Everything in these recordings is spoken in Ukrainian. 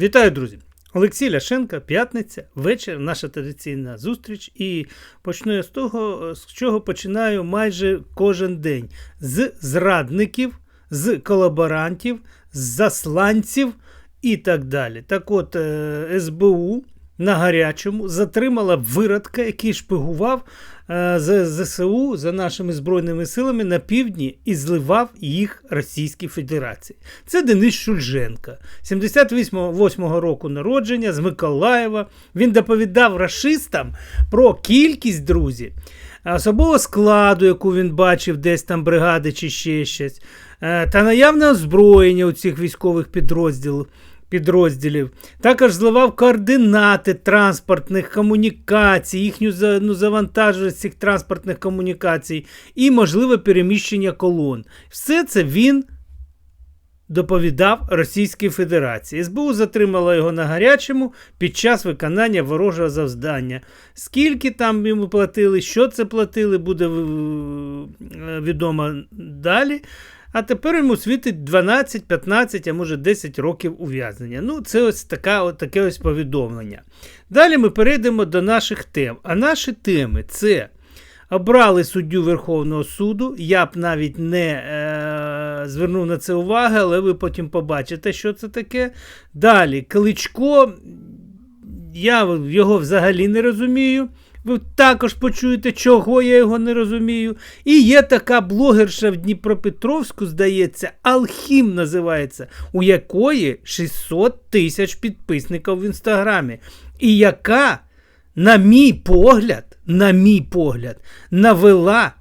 Вітаю, друзі! Олексій Ляшенко, п'ятниця, вечір, наша традиційна зустріч. І почну я з того, з чого починаю майже кожен день: з зрадників, з колаборантів, з засланців і так далі. Так от, е, СБУ на гарячому затримала виродка, який шпигував е, за ЗСУ за нашими збройними силами на півдні і зливав їх Російській Федерації. Це Денис Шульженко, 78-го року народження з Миколаєва. Він доповідав расистам про кількість друзів. Особового складу, яку він бачив, десь там бригади чи ще щось, е, та наявне озброєння у цих військових підрозділів підрозділів. Також зливав координати транспортних комунікацій, їхню ну, завантаженість цих транспортних комунікацій і можливе переміщення колон. Все це він. Доповідав Російській Федерації. СБУ затримала його на гарячому під час виконання ворожого завдання. Скільки там йому платили, що це платили, буде відомо далі. А тепер йому світить 12, 15, а може 10 років ув'язнення. Ну, це ось така, таке ось повідомлення. Далі ми перейдемо до наших тем. А наші теми це. Обрали суддю Верховного суду. Я б навіть не е, звернув на це увагу, але ви потім побачите, що це таке. Далі, Кличко, я його взагалі не розумію. Ви також почуєте, чого я його не розумію. І є така блогерша в Дніпропетровську, здається, Алхім називається, у якої 600 тисяч підписників в інстаграмі. І яка, на мій погляд, на мій погляд, навела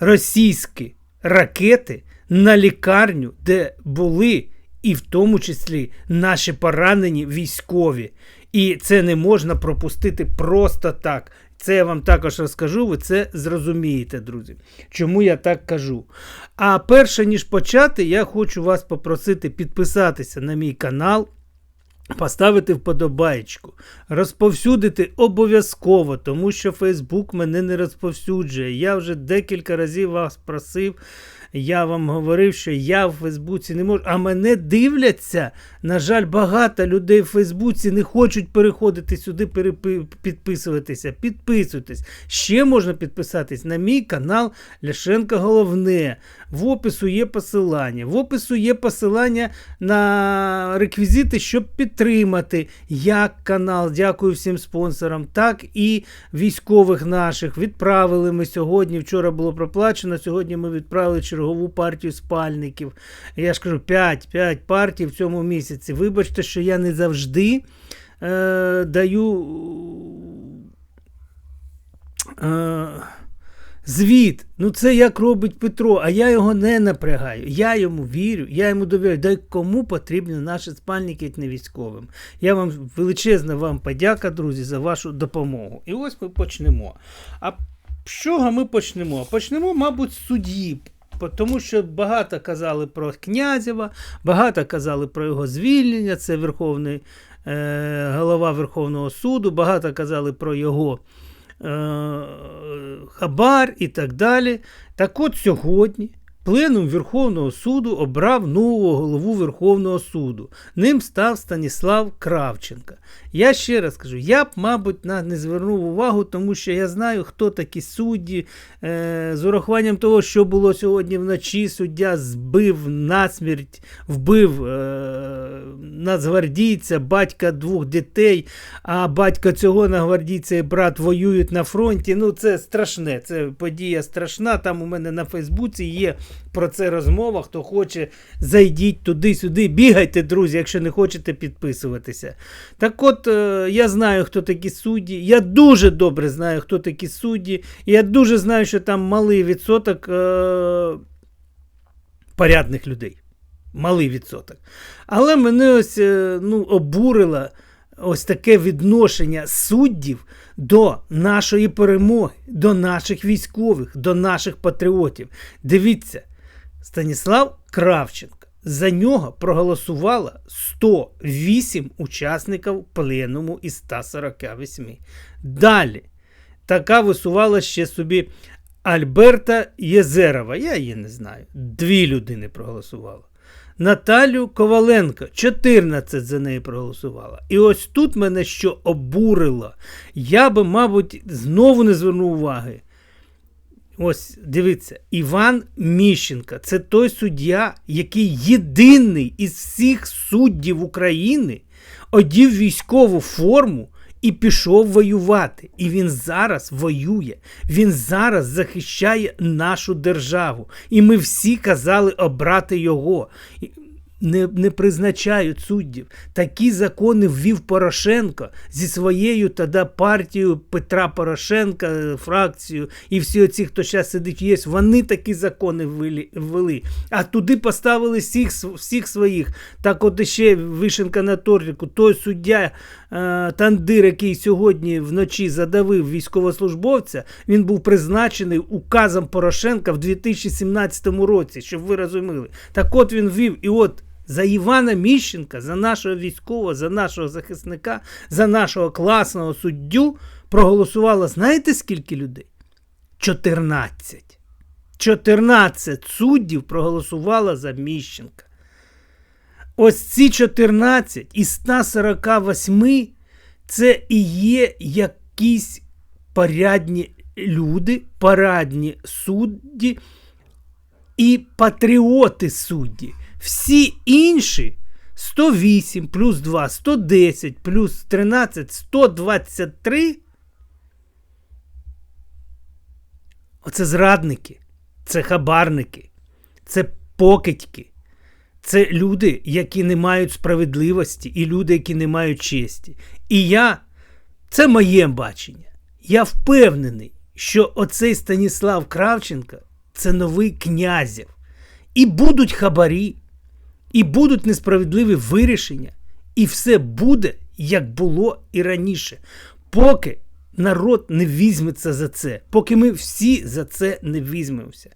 російські ракети на лікарню, де були. І в тому числі наші поранені військові. І це не можна пропустити просто так. Це я вам також розкажу, ви це зрозумієте, друзі. Чому я так кажу? А перше ніж почати, я хочу вас попросити підписатися на мій канал. Поставити вподобайку, розповсюдити обов'язково, тому що Фейсбук мене не розповсюджує. Я вже декілька разів вас просив я вам говорив, що я в Фейсбуці не можу. А мене дивляться. На жаль, багато людей в Фейсбуці не хочуть переходити сюди, перепи... підписуватися. Підписуйтесь. Ще можна підписатись на мій канал Ляшенка Головне. В опису є посилання. В опису є посилання на реквізити, щоб підтримати як канал. Дякую всім спонсорам, так і військових наших. Відправили ми сьогодні. Вчора було проплачено. Сьогодні ми відправили чергову партію спальників. Я ж кажу, 5 5 партій в цьому місяці. Вибачте, що я не завжди е, даю. Е, Звіт, ну це як робить Петро, а я його не напрягаю. Я йому вірю, я йому довіряю. Дай кому потрібні наші спальники, як не військовим. Я вам величезна вам подяка, друзі, за вашу допомогу. І ось ми почнемо. А з чого ми почнемо? Почнемо, мабуть, з судді. Тому що багато казали про князєва, багато казали про його звільнення, це Верховний е, голова Верховного суду, багато казали про його е, хабар і так далі. Так от сьогодні Пленум Верховного суду обрав нового голову Верховного суду. Ним став Станіслав Кравченка. Я ще раз кажу, я б, мабуть, не звернув увагу, тому що я знаю, хто такі судді. Е, з урахуванням того, що було сьогодні вночі, суддя збив насмерть, вбив е, нацгвардійця, батька двох дітей, а батько цього нагвардійця і брат воюють на фронті. Ну, це страшне, це подія страшна. Там у мене на Фейсбуці є про це розмова. Хто хоче, зайдіть туди-сюди, бігайте, друзі, якщо не хочете підписуватися. Так от, е, я знаю, хто такі судді. Я дуже добре знаю, хто такі судді. Я дуже знаю, що там малий відсоток е- порядних людей. Малий відсоток. Але мене ось е ну, обурило ось таке відношення суддів до нашої перемоги, до наших військових, до наших патріотів. Дивіться, Станіслав Кравченко. За нього проголосувало 108 учасників пленуму із 148. Далі така висувала ще собі Альберта Єзерова. Я її не знаю. Дві людини проголосували. Наталю Коваленко 14 за неї проголосувало. І ось тут мене що обурило. Я би, мабуть, знову не звернув уваги. Ось дивіться, Іван Міщенко це той суддя, який єдиний із всіх суддів України одів військову форму і пішов воювати. І він зараз воює. Він зараз захищає нашу державу. І ми всі казали обрати його. Не, не призначають суддів. Такі закони ввів Порошенко зі своєю тоді партією Петра Порошенка, е, фракцією, і всі оці, хто зараз сидить, є, вони такі закони ввели. А туди поставили всіх, всіх своїх. Так от іще вишенка на тортику, той суддя е, Тандир, який сьогодні вночі задавив військовослужбовця, він був призначений указом Порошенка в 2017 році, щоб ви розуміли. Так от він ввів, і от за Івана Міщенка, за нашого військового, за нашого захисника, за нашого класного суддю проголосувало знаєте скільки людей? 14. 14 суддів проголосувало за Міщенка. Ось ці 14 із 148 це і є якісь порядні люди, парадні судді і патріоти судді. Всі інші 108 плюс 2, 110 плюс 13, 123. Оце зрадники, це хабарники, це покидьки. Це люди, які не мають справедливості, і люди, які не мають честі. І я, це моє бачення. Я впевнений, що оцей Станіслав Кравченко це новий князів. І будуть хабарі, і будуть несправедливі вирішення, і все буде, як було і раніше. Поки народ не візьметься за це, поки ми всі за це не візьмемося.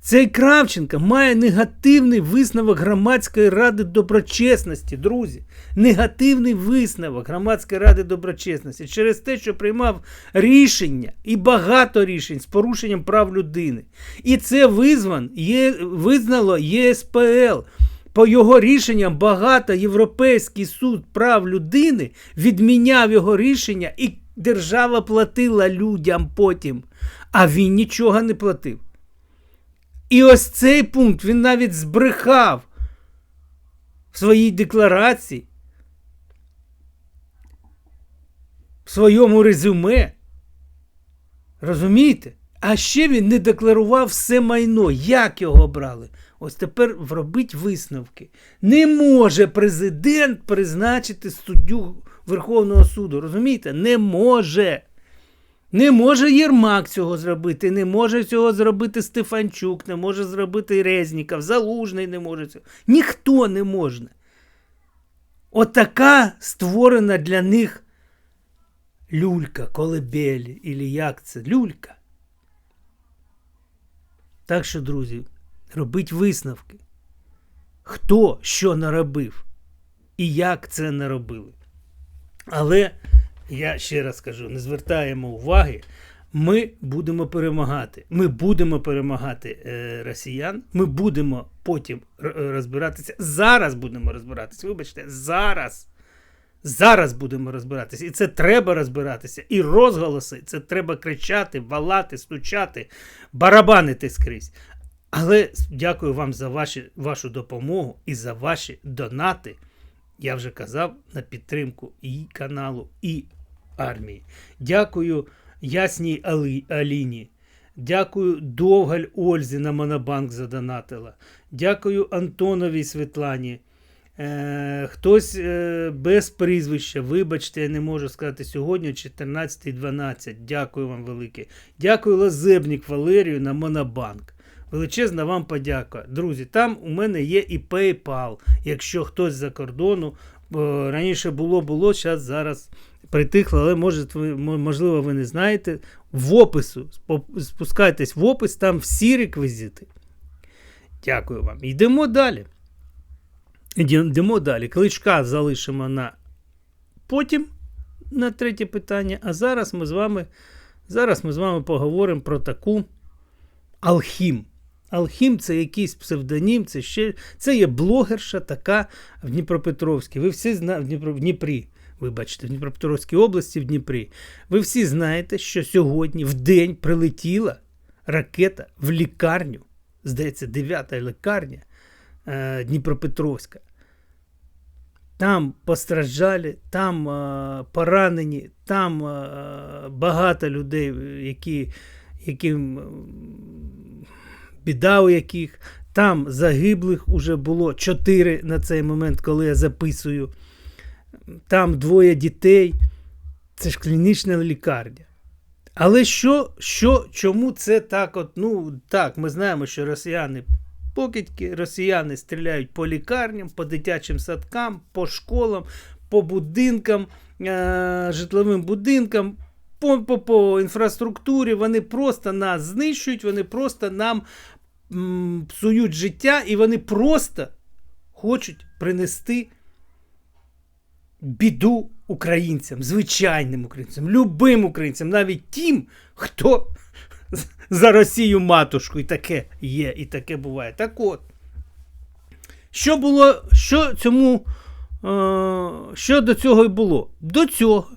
Цей Кравченко має негативний висновок громадської ради доброчесності, друзі. Негативний висновок громадської ради доброчесності через те, що приймав рішення і багато рішень з порушенням прав людини. І це визван, є, визнало ЄСПЛ. По його рішенням багато Європейський суд прав людини відміняв його рішення, і держава платила людям потім, а він нічого не платив. І ось цей пункт він навіть збрехав в своїй декларації, в своєму резюме. Розумієте? А ще він не декларував все майно, як його брали. Ось тепер робить висновки. Не може президент призначити суддю Верховного суду. Розумієте? Не може. Не може Єрмак цього зробити, не може цього зробити Стефанчук, не може зробити Резніков, Залужний не може цього. Ніхто не може. Отака створена для них люлька, колебель, і як це? Люлька. Так що, друзі, робіть висновки. Хто що наробив і як це наробили. Але я ще раз кажу: не звертаємо уваги. Ми будемо перемагати. Ми будемо перемагати е, росіян. Ми будемо потім розбиратися. Зараз будемо розбиратися. Вибачте, зараз. Зараз будемо розбиратися. І це треба розбиратися. І розголоси це треба кричати, валати, стучати, барабанити скрізь. Але дякую вам за ваші, вашу допомогу і за ваші донати. Я вже казав на підтримку і каналу, і армії. Дякую Ясній Али, Аліні. Дякую Довгаль Ользі на Монобанк задонатила. Дякую Антоновій Світлані. Е, хтось е, без прізвища, вибачте, я не можу сказати сьогодні 14.12. Дякую вам велике. Дякую Лазебник Валерію на Монобанк. Величезна вам подяка. Друзі, там у мене є і PayPal. Якщо хтось за кордону, раніше було, було, зараз зараз притихло, але може, можливо, ви не знаєте. В опису спускайтесь в опис, там всі реквізити. Дякую вам. Йдемо далі. Йдемо далі. Кличка залишимо на потім на третє питання. А зараз ми з вами, зараз ми з вами поговоримо про таку алхім. Алхім це якийсь псевдонім, це ще це є блогерша така в Дніпропетровській. Ви всі знаєте в, Дніпро, в Дніпрі. Вибачте, в Дніпропетровській області в Дніпрі. Ви всі знаєте, що сьогодні в день прилетіла ракета в лікарню. Здається, 9-та лікарня е, Дніпропетровська. Там постраждали, там е, поранені, там е, багато людей, які, яким біда у яких. Там загиблих уже було 4 на цей момент, коли я записую. Там двоє дітей. Це ж клінічна лікарня. Але що, що, чому це так? от, Ну, так, ми знаємо, що росіяни покидьки, росіяни стріляють по лікарням, по дитячим садкам, по школам, по будинкам, е- житловим будинкам, по, по, по інфраструктурі. Вони просто нас знищують, вони просто нам псують життя, і вони просто хочуть принести біду українцям, звичайним українцям, любим українцям, навіть тим, хто за Росію матушку, і таке є, і таке буває. Так от, що було, що цьому, е, що до цього й було? До цього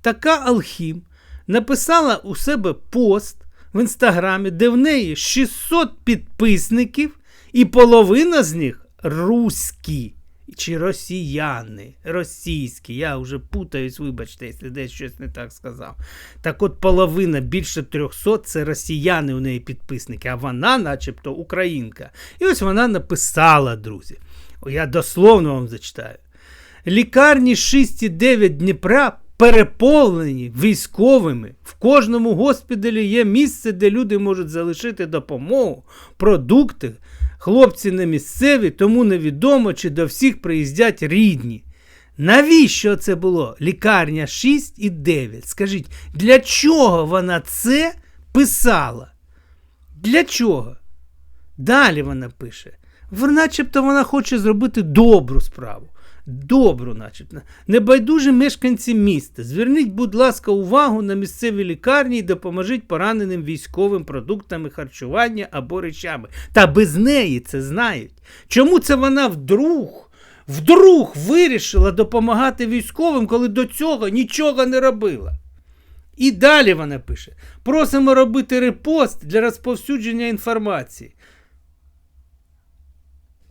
така Алхім написала у себе пост в інстаграмі, де в неї 600 підписників, і половина з них руські чи росіяни, російські, я вже путаюсь, вибачте, якщо десь щось не так сказав. Так от половина більше 300 це росіяни у неї підписники, а вона, начебто, українка. І ось вона написала, друзі. Я дословно вам зачитаю. Лікарні 6,9 Дніпра переповнені військовими. В кожному госпіталі є місце, де люди можуть залишити допомогу, продукти. Хлопці не місцеві, тому невідомо, чи до всіх приїздять рідні. Навіщо це було? Лікарня 6 і 9. Скажіть, для чого вона це писала? Для чого? Далі вона пише. Начебто вона хоче зробити добру справу добру, начебто. Небайдужі мешканці міста. Зверніть, будь ласка, увагу на місцеві лікарні і допоможіть пораненим військовим продуктами харчування або речами. Та без неї це знають. Чому це вона вдруг? Вдруг вирішила допомагати військовим, коли до цього нічого не робила. І далі вона пише: просимо робити репост для розповсюдження інформації.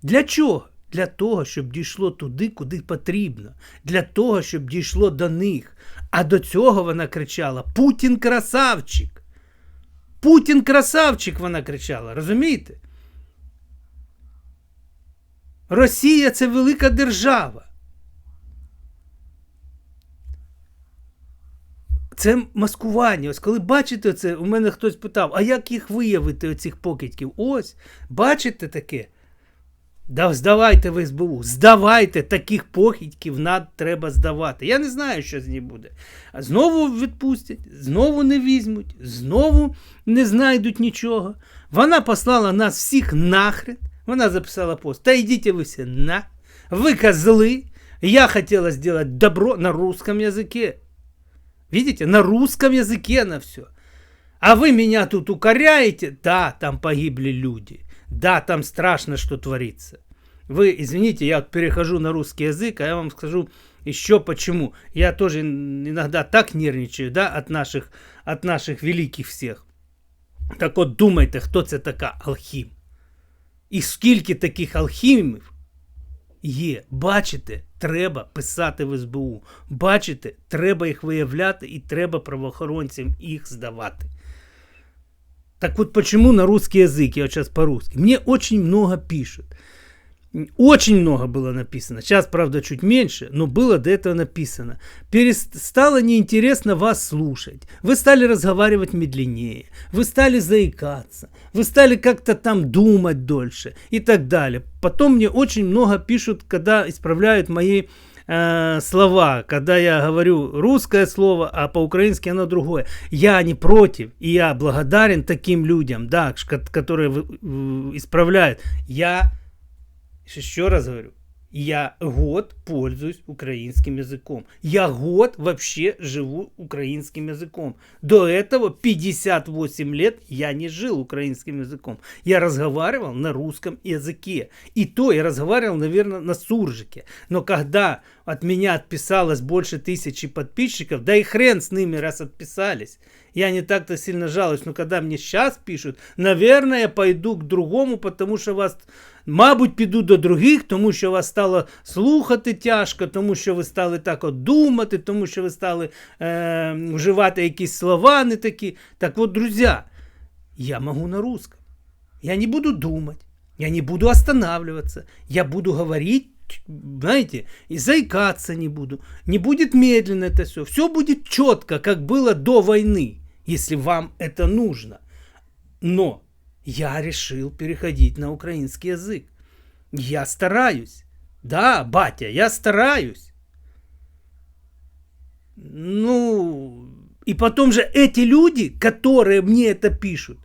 Для чого? Для того, щоб дійшло туди, куди потрібно, для того, щоб дійшло до них. А до цього вона кричала: Путін красавчик! Путін красавчик! Вона кричала, розумієте? Росія це велика держава. Це маскування. Ось коли бачите це, у мене хтось питав, а як їх виявити, оцих покидьків? Ось, бачите таке? Да здавайте в СБУ, здавайте таких похідьків над треба здавати. Я не знаю, що з ній буде. А знову відпустять, знову не візьмуть, знову не знайдуть нічого. Вона послала нас всіх нахрен. Вона записала пост. Та йдіть ви все на. Ви козли. Я хотела сделать добро на русском языке. Видите, на русском языке на все. А вы меня тут укоряете? Да, там погибли люди. Да, там страшно, что творится. Вы, извините, я перехожу на русский язык, а я вам скажу еще почему. Я тоже иногда так нервничаю, да, от наших, от наших великих всех. Так от думайте, хто це така алхім. І скільки таких алхімів є. Бачите, треба писати в СБУ. Бачите, треба їх виявляти і треба правоохоронцям їх здавати. Так вот почему на русский язык, я вот сейчас по-русски, мне очень много пишут. Очень много было написано. Сейчас, правда, чуть меньше, но было до этого написано. Перестало неинтересно вас слушать. Вы стали разговаривать медленнее. Вы стали заикаться. Вы стали как-то там думать дольше и так далее. Потом мне очень много пишут, когда исправляют мои э, слова, когда я говорю русское слово, а по-украински оно другое. Я не против, и я благодарен таким людям, да, которые исправляют. Я еще раз говорю, Я год пользуюсь украинским языком. Я год вообще живу украинским языком. До этого 58 лет я не жил украинским языком. Я разговаривал на русском языке. И то я разговаривал, наверное, на суржике. Но когда от меня отписалось больше тысячи подписчиков, да и хрен с ними, раз отписались. Я не так-то сильно жалуюсь, но когда мне сейчас пишут, наверное, я пойду к другому, потому що вас, мабуть, піду до других, тому що вас стало слухати тяжко, тому що ви стали так от думати, тому що ви стали е, вживати якісь слова не такі. Так от, друзі, я можу на русском. Я не буду думать, я не буду останавливаться, я буду говорить знаете, и заикаться не буду. Не будет медленно это все. Все будет четко, как было до войны если вам это нужно. Но я решил переходить на украинский язык. Я стараюсь. Да, батя, я стараюсь. Ну, и потом же эти люди, которые мне это пишут,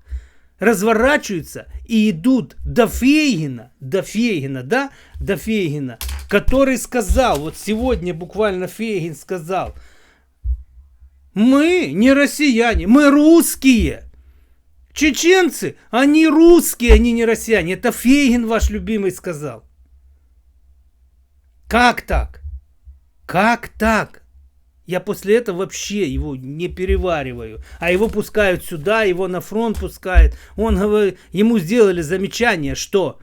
разворачиваются и идут до Фейгина, до Фейгина, да, до Фейгина, который сказал, вот сегодня буквально Фейгин сказал – Мы не россияне, мы русские. Чеченцы, они русские, они не россияне. Это Фейгин ваш любимый сказал. Как так? Как так? Я после этого вообще его не перевариваю. А его пускают сюда, его на фронт пускают. Он говорит, ему сделали замечание, что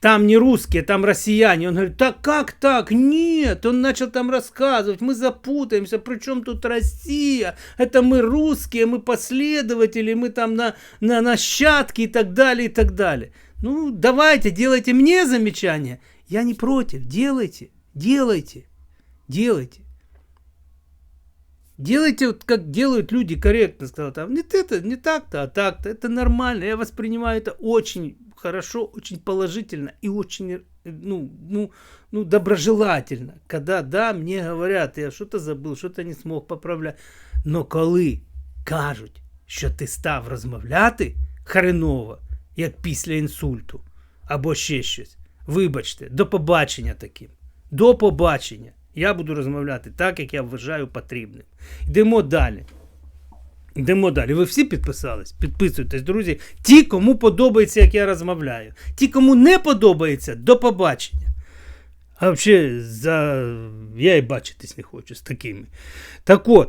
там не русские, там россияне. Он говорит, так как так? Нет, он начал там рассказывать, мы запутаемся, при чем тут Россия? Это мы русские, мы последователи, мы там на, на нащадки и так далее, и так далее. Ну, давайте, делайте мне замечания. Я не против, делайте, делайте, делайте. Делайте, вот как делают люди корректно, сказал там, нет, это не так-то, а так-то, это нормально, я воспринимаю это очень хорошо, очень положительно и очень, ну, ну, ну, доброжелательно. Когда, да, мне говорят, я что-то забыл, что-то не смог поправляти. Но коли кажуть, що ти став розмовляти хреново, як після інсульту, або ще щось, вибачте, до побачення таким. До побачення. Я буду розмовляти так, як я вважаю потрібним. Йдемо далі. Йдемо далі. Ви всі підписались? Підписуйтесь, друзі. Ті, кому подобається, як я розмовляю. Ті, кому не подобається, до побачення. А взагалі, за... я і бачитись не хочу з такими. Так от,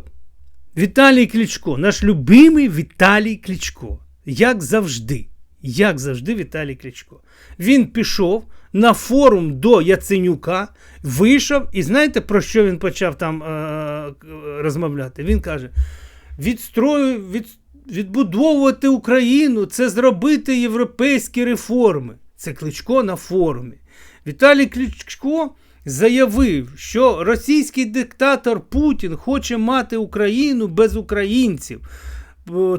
Віталій Кличко, наш любимий Віталій Кличко. Як завжди. Як завжди, Віталій Кличко. Він пішов на форум до Яценюка, вийшов, і знаєте, про що він почав там е- розмовляти? Він каже відстрою, від, відбудовувати Україну, це зробити європейські реформи. Це Кличко на форумі. Віталій Кличко заявив, що російський диктатор Путін хоче мати Україну без українців.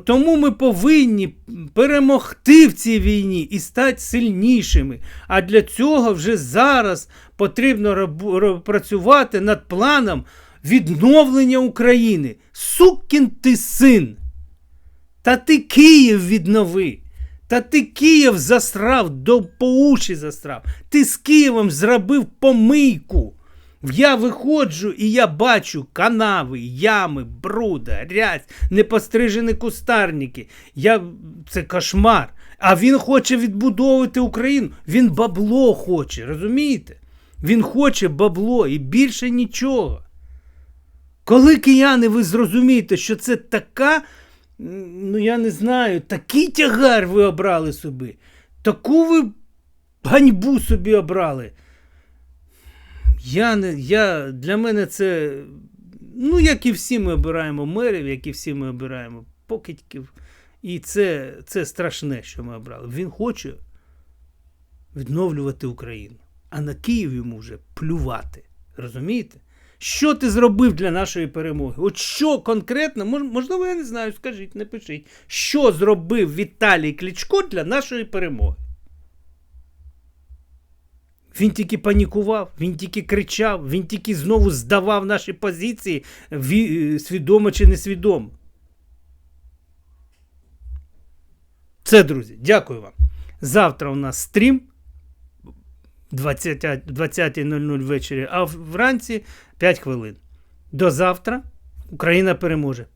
Тому ми повинні перемогти в цій війні і стати сильнішими. А для цього вже зараз потрібно працювати над планом відновлення України. Сукін ти син. Та ти Київ віднови. Та ти Київ засрав, до по уші засрав. Ти з Києвом зробив помийку. Я виходжу і я бачу канави, ями, бруда, грязь, непострижені кустарники. Я... Це кошмар. А він хоче відбудовувати Україну. Він бабло хоче, розумієте? Він хоче бабло і більше нічого. Коли кияни, ви зрозумієте, що це така, ну я не знаю, такий тягар ви обрали собі, таку ви ганьбу собі обрали. Я не, я, Для мене це, ну, як і всі ми обираємо мерів, як і всі ми обираємо покидьків. І це, це страшне, що ми обрали. Він хоче відновлювати Україну, а на Київ йому вже плювати. Розумієте? Що ти зробив для нашої перемоги? От що конкретно, можливо, я не знаю, скажіть, напишіть, що зробив Віталій Кличко для нашої перемоги? Він тільки панікував, він тільки кричав, він тільки знову здавав наші позиції, свідомо чи несвідомо. Це, друзі, дякую вам. Завтра у нас стрім. 20 20.00 ввечері, а вранці 5 хвилин. До завтра Україна переможе.